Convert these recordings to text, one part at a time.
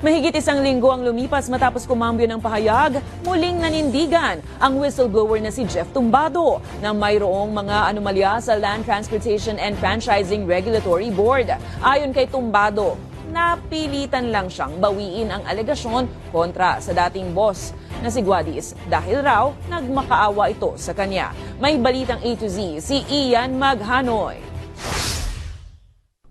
Mahigit isang linggo ang lumipas matapos kumambyo ng pahayag, muling nanindigan ang whistleblower na si Jeff Tumbado na mayroong mga anomalya sa Land Transportation and Franchising Regulatory Board. Ayon kay Tumbado, napilitan lang siyang bawiin ang alegasyon kontra sa dating boss na si Guadis dahil raw nagmakaawa ito sa kanya. May balitang A to Z si Ian Maghanoy.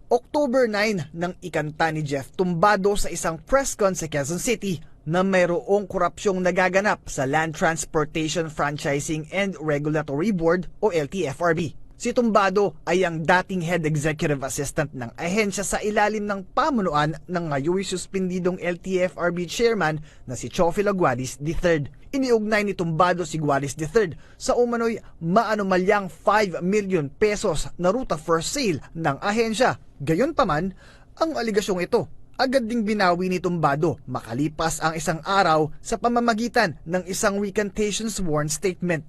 October 9 nang ikanta ni Jeff tumbado sa isang press con sa Quezon City na mayroong korupsyong nagaganap sa Land Transportation Franchising and Regulatory Board o LTFRB. Si Tumbado ay ang dating head executive assistant ng ahensya sa ilalim ng pamunuan ng ngayon suspendidong LTFRB chairman na si Chofi Laguadis III. Iniugnay ni Tumbado si Guadis III sa umano'y maanomalyang 5 million pesos na ruta for sale ng ahensya. Gayonpaman, ang aligasyong ito agad ding binawi ni Tumbado makalipas ang isang araw sa pamamagitan ng isang recantation sworn statement.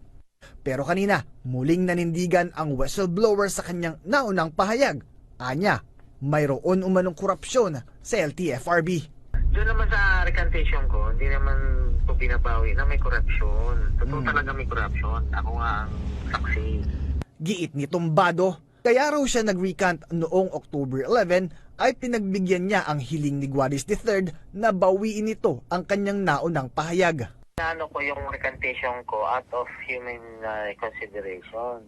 Pero kanina, muling nanindigan ang whistleblower sa kanyang naunang pahayag. Anya, mayroon umanong korupsyon sa LTFRB. Doon naman sa recantation ko, hindi naman ko binabawi na may korupsyon. Totoo Hmm. talaga may korupsyon. Ako nga ang saksi. Giit ni Tumbado, kaya raw siya nag-recant noong October 11 ay pinagbigyan niya ang hiling ni Guadis III na bawiin ito ang kanyang naunang pahayag. Ano ko yung recantation ko out of human uh, consideration.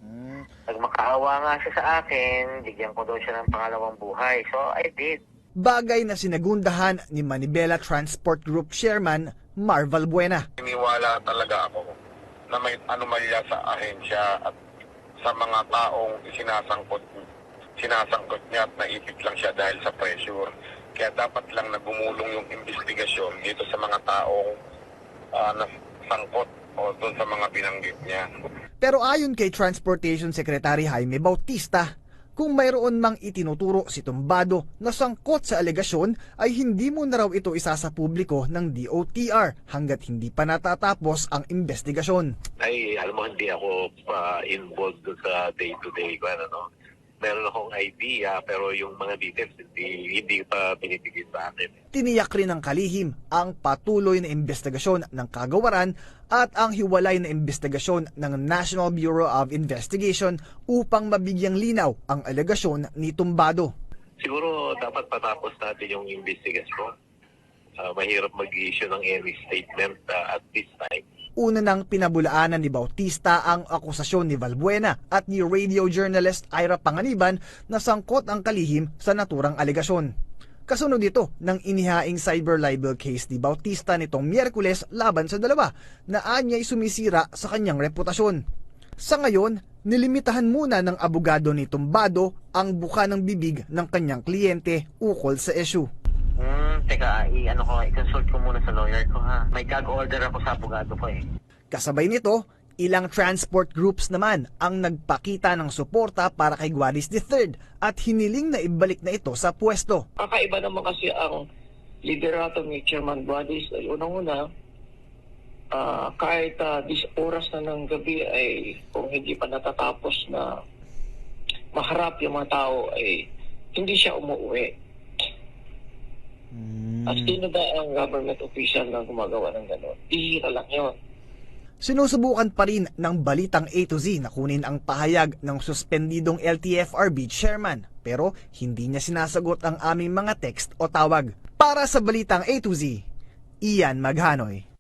Nagmakaawa nga siya sa akin, bigyan ko daw siya ng pangalawang buhay. So, I did. Bagay na sinagundahan ni Manibela Transport Group Chairman Marval Buena. Iniwala talaga ako na may anomalya sa ahensya at sa mga taong isinasangkot sinasangkot niya at naipit lang siya dahil sa pressure. Kaya dapat lang na gumulong yung investigasyon dito sa mga taong uh, nasangkot o doon sa mga binanggit niya. Pero ayon kay Transportation Secretary Jaime Bautista, kung mayroon mang itinuturo si Tumbado na sangkot sa alegasyon ay hindi mo na raw ito isa sa publiko ng DOTR hanggat hindi pa natatapos ang investigasyon. ay alam mo hindi ako pa involved sa day-to-day ko ano no. Meron akong idea pero yung mga details hindi hindi pa binibigay sa akin. Tiniyak rin ng kalihim ang patuloy na investigasyon ng kagawaran at ang hiwalay na investigasyon ng National Bureau of Investigation upang mabigyang linaw ang alegasyon ni Tumbado. Siguro dapat patapos natin yung investigation. Ah, mahirap mag-issue ng any statement ah, at this time. Una nang pinabulaanan ni Bautista ang akusasyon ni Valbuena at ni radio journalist Ira Panganiban na sangkot ang kalihim sa naturang alegasyon. Kasunod ito ng inihaing cyber libel case ni Bautista nitong Miyerkules laban sa dalawa na anya'y sumisira sa kanyang reputasyon. Sa ngayon, nilimitahan muna ng abogado ni Tumbado ang buka ng bibig ng kanyang kliyente ukol sa issue. Hmm, teka, i-ano ko, i-consult ko muna sa lawyer ko ha. May gag-order ako sa abogado ko eh. Kasabay nito, ilang transport groups naman ang nagpakita ng suporta para kay Guadis III at hiniling na ibalik na ito sa pwesto. Kakaiba naman kasi ang liderato ni Chairman Guadis ay unang-una, ah, kahit uh, dis oras na ng gabi ay kung hindi pa natatapos na maharap yung mga tao ay hindi siya umuwi. At sino ba ang government official na gumagawa ng gano'n? Ihira lang yun. Sinusubukan pa rin ng balitang A to Z na kunin ang pahayag ng suspendidong LTFRB chairman pero hindi niya sinasagot ang aming mga text o tawag. Para sa balitang A to Z, Ian Maghanoy.